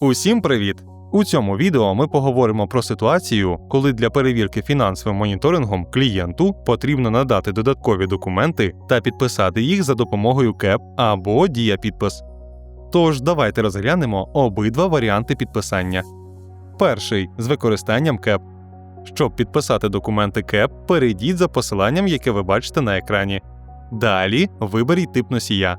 Усім привіт! У цьому відео ми поговоримо про ситуацію, коли для перевірки фінансовим моніторингом клієнту потрібно надати додаткові документи та підписати їх за допомогою КЕП або Дія підпис. Тож давайте розглянемо обидва варіанти підписання. Перший з використанням КЕП. Щоб підписати документи КЕП, перейдіть за посиланням, яке ви бачите на екрані. Далі виберіть тип носія.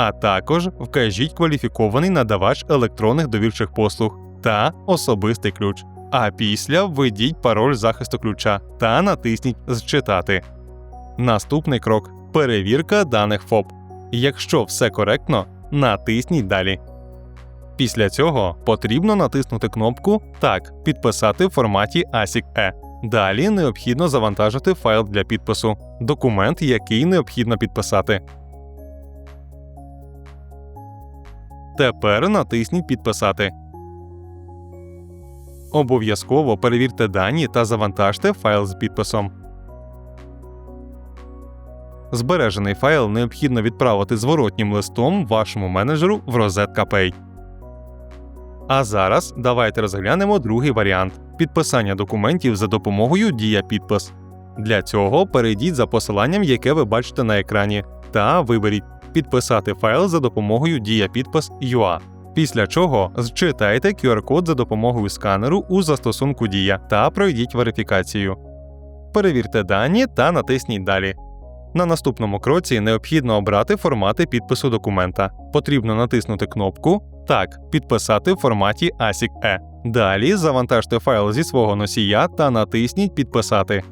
А також вкажіть кваліфікований надавач електронних довірчих послуг та особистий ключ. А після введіть пароль захисту ключа та натисніть Зчитати. Наступний крок перевірка даних ФОП. Якщо все коректно, натисніть Далі. Після цього потрібно натиснути кнопку Так, підписати в форматі ASIC-E. Далі необхідно завантажити файл для підпису, документ, який необхідно підписати. Тепер натисніть Підписати. Обов'язково перевірте дані та завантажте файл з підписом. Збережений файл необхідно відправити зворотнім листом вашому менеджеру в Rosetta Pay. А зараз давайте розглянемо другий варіант підписання документів за допомогою Дія підпис. Для цього перейдіть за посиланням, яке ви бачите на екрані, та виберіть підписати файл за допомогою Дія підпис UA. Після чого зчитайте QR-код за допомогою сканеру у застосунку Дія та пройдіть верифікацію. Перевірте дані та натисніть Далі. На наступному кроці необхідно обрати формати підпису документа. Потрібно натиснути кнопку Так, підписати в форматі ASIC-E. Далі завантажте файл зі свого носія та натисніть Підписати.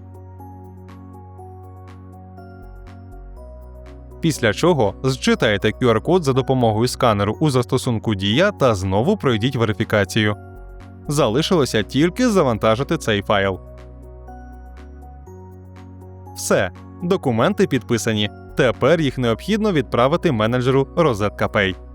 Після чого зчитайте QR-код за допомогою сканеру у застосунку Дія та знову пройдіть верифікацію. Залишилося тільки завантажити цей файл. Все, документи підписані. Тепер їх необхідно відправити менеджеру Rosetta Pay.